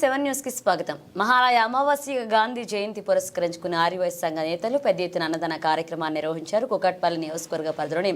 Seven న్యూస్కి స్వాగతం. మహారాయ అమావాస్య గాంధీ జయంతి పురస్కరించుకున్న ఆర్యవైస్ సంఘ నేతలు పెద్ద ఎత్తున అన్నదాన కార్యక్రమాన్ని నిర్వహించారు కుకట్పల్లి నియోజకవర్గ పరిధిలోని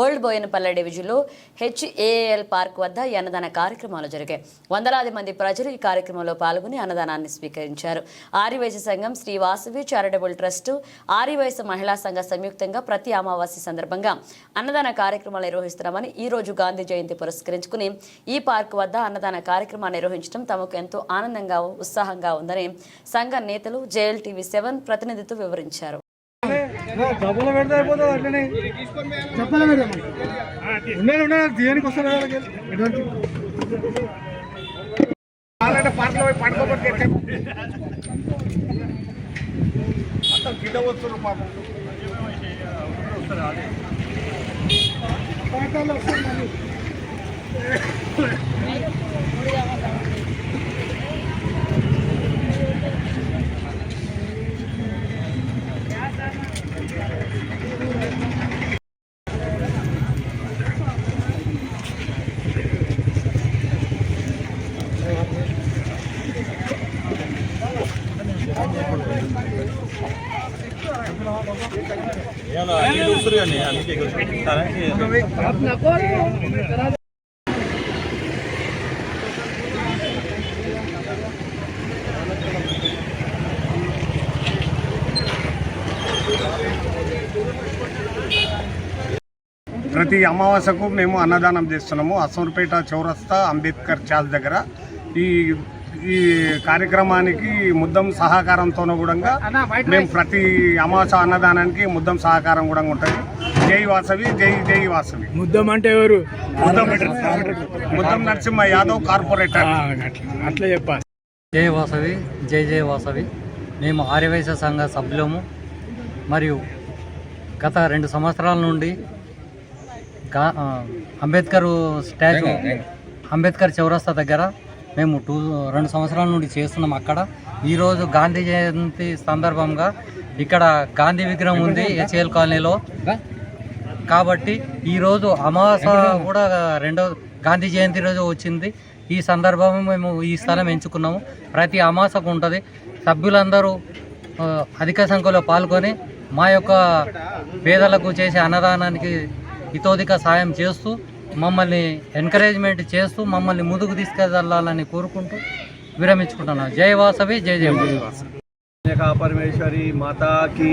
ఓల్డ్ బోయనపల్లె డివిజన్లో హెచ్ఏఎల్ పార్క్ వద్ద ఈ అన్నదాన కార్యక్రమాలు జరిగాయి. వందలాది మంది ప్రజలు ఈ కార్యక్రమంలో పాల్గొని అన్నదానాన్ని స్వీకరించారు. ఆర్యవైశ్య సంఘం శ్రీ వాసవి చారిటబుల్ ట్రస్ట్ ఆర్యవైశ్య మహిళా సంఘ సంయుక్తంగా ప్రతి అమావాస్య సందర్భంగా అన్నదాన కార్యక్రమాలు నిర్వహిస్తున్నామని ఈ రోజు గాంధీ జయంతి పురస్కరించుకుని ఈ పార్క్ వద్ద అన్నదాన కార్యక్రమాన్ని నిర్వహించడం తమకు ఎంతో ఆనందంగా ఉత్సాహంగా ఉందని సంఘ నేతలు జేఎల్టీవీ సెవెన్ ప్రతినిధితో వివరించారు. డబ్బులు పెడితే అయిపోతుంది అట్లనే. మేడం? దేనికి పాటలు పోయి వస్తున్నారు వస్తారు ప్రతి అమావాస్యకు మేము అన్నదానం చేస్తున్నాము. అసూర్పేట చౌరస్తా అంబేద్కర్ చాల్ దగ్గర. ఈ ఈ కార్యక్రమానికి ముద్దం సహకారంతోనూ కూడా మేము ప్రతి అమావాస్య అన్నదానానికి ముద్దం సహకారం కూడా ఉంటుంది. జై వాసవి జై జై వాసవి. ముద్దం అంటే ఎవరు? ముద్దం ముద్దం నరసింహ యాదవ్ కార్పొరేటర్. అట్లా చెప్పాలి. జై వాసవి జై జై వాసవి. మేము ఆర్యవైశ్య సంఘ సభ్యులము. మరియు గత రెండు సంవత్సరాల నుండి అంబేద్కర్ స్టాచ్యూ అంబేద్కర్ చౌరస్తా దగ్గర మేము టూ రెండు సంవత్సరాల నుండి చేస్తున్నాం అక్కడ. ఈరోజు గాంధీ జయంతి సందర్భంగా ఇక్కడ గాంధీ విగ్రహం ఉంది హెచ్ఎల్ కాలనీలో. కాబట్టి ఈరోజు అమావాస కూడా రెండో గాంధీ జయంతి రోజు వచ్చింది. ఈ సందర్భంగా మేము ఈ స్థలం ఎంచుకున్నాము. ప్రతి అమాసకు ఉంటుంది. సభ్యులందరూ అధిక సంఖ్యలో పాల్గొని మా యొక్క పేదలకు చేసే అన్నదానానికి ఇతోధిక సాయం చేస్తూ మమ్మల్ని ఎంకరేజ్మెంట్ చేస్తూ మమ్మల్ని ముందుకు తీసుకెళ్ళాలని కోరుకుంటూ విరమించుకుంటున్నాను. జై వాసవి జై జయ వాసవి. కన్యకా పరమేశ్వరి మాతాకి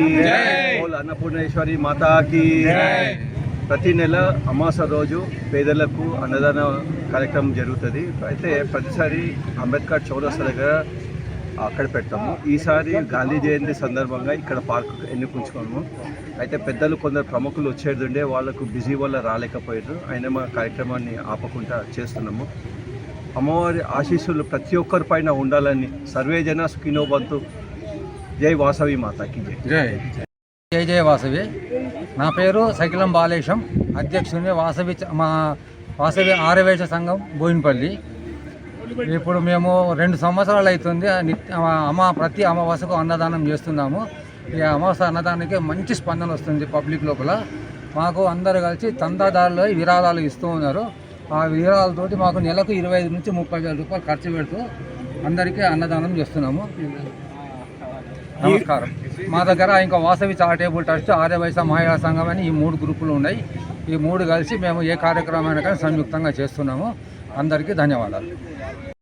బోల్ అన్నపూర్ణేశ్వరి మాతాకి ప్రతి నెల అమాస రోజు పేదలకు అన్నదాన కార్యక్రమం జరుగుతుంది. అయితే ప్రతిసారి అంబేద్కర్ చౌరస్తా దగ్గర అక్కడ పెడతాము. ఈసారి గాంధీ జయంతి సందర్భంగా ఇక్కడ పార్క్ ఎన్నుకుంచుకోము అయితే పెద్దలు కొందరు ప్రముఖులు వచ్చేది వాళ్ళకు బిజీ వల్ల రాలేకపోయారు అయినా మా కార్యక్రమాన్ని ఆపకుండా చేస్తున్నాము. అమ్మవారి ఆశీస్సులు ప్రతి ఒక్కరి పైన ఉండాలని సర్వే జన సుఖినో బంతు జై వాసవి మాతాకి జై. జై. జయ వాసవి. నా పేరు సకిలం బాలేశం. అధ్యక్షుని వాసవి మా వాసవి ఆరవేశ సంఘం బోయినపల్లి ఇప్పుడు మేము రెండు సంవత్సరాలు అవుతుంది. అమ్మ నిత్య ప్రతి అమావాస్యకు అన్నదానం చేస్తున్నాము. ఈ అమావాస్య అన్నదానానికి మంచి స్పందన వస్తుంది పబ్లిక్ లోపల. మాకు అందరు కలిసి తందాదారులు విరాళాలు ఇస్తూ ఉన్నారు. ఆ విరాళాలతోటి మాకు నెలకు ఇరవై ఐదు నుంచి ముప్పై వేల రూపాయలు ఖర్చు పెడుతూ అందరికీ అన్నదానం చేస్తున్నాము. నమస్కారం. మా దగ్గర ఇంకా వాసవి చారిటేబుల్ ట్రస్ట్ ఆర్యవైశ్య మహిళా సంఘం అని ఈ మూడు గ్రూపులు ఉన్నాయి. ఈ మూడు కలిసి మేము ఏ కార్యక్రమాన్ని కానీ సంయుక్తంగా చేస్తున్నాము. అందరికీ ధన్యవాదాలు.